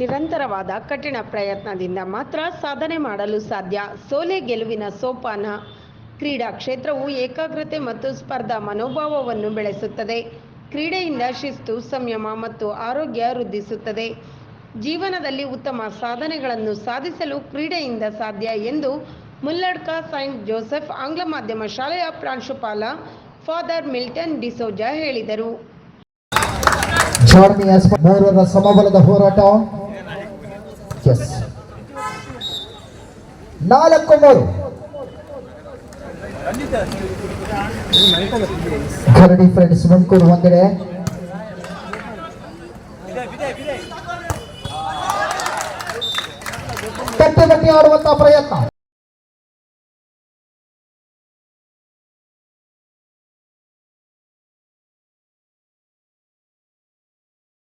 ನಿರಂತರವಾದ ಕಠಿಣ ಪ್ರಯತ್ನದಿಂದ ಮಾತ್ರ ಸಾಧನೆ ಮಾಡಲು ಸಾಧ್ಯ. ಸೋಲೆ ಗೆಲುವಿನ ಸೋಪಾನ. ಕ್ರೀಡಾ ಕ್ಷೇತ್ರವು ಏಕಾಗ್ರತೆ ಮತ್ತು ಸ್ಪರ್ಧಾ ಮನೋಭಾವವನ್ನು ಬೆಳೆಸುತ್ತದೆ. ಕ್ರೀಡೆಯಿಂದ ಶಿಸ್ತು, ಸಂಯಮ ಮತ್ತು ಆರೋಗ್ಯ ವೃದ್ಧಿಸುತ್ತದೆ. ಜೀವನದಲ್ಲಿ ಉತ್ತಮ ಸಾಧನೆಗಳನ್ನು ಸಾಧಿಸಲು ಕ್ರೀಡೆಯಿಂದ ಸಾಧ್ಯ ಎಂದು ಮುಲ್ಲಡ್ಕ ಸೈಂಟ್ ಜೋಸೆಫ್ ಆಂಗ್ಲ ಮಾಧ್ಯಮ ಶಾಲೆಯ ಪ್ರಾಂಶುಪಾಲ ಫಾದರ್ ಮಿಲ್ಟನ್ ಡಿಸೋಜಾ ಹೇಳಿದರು. ಸಮಬಲದ ಹೋರಾಟ. ಎಸ್ ನಾಲ್ಕು ಮೂರು ಕರಡಿ ಫ್ರೆಂಡ್ಸ್ ಮುಂಕೂರು ಒಂದೆಡೆ ಕಟ್ಟೆ ಗಟ್ಟಿ ಆಡುವಂತಹ ಪ್ರಯತ್ನ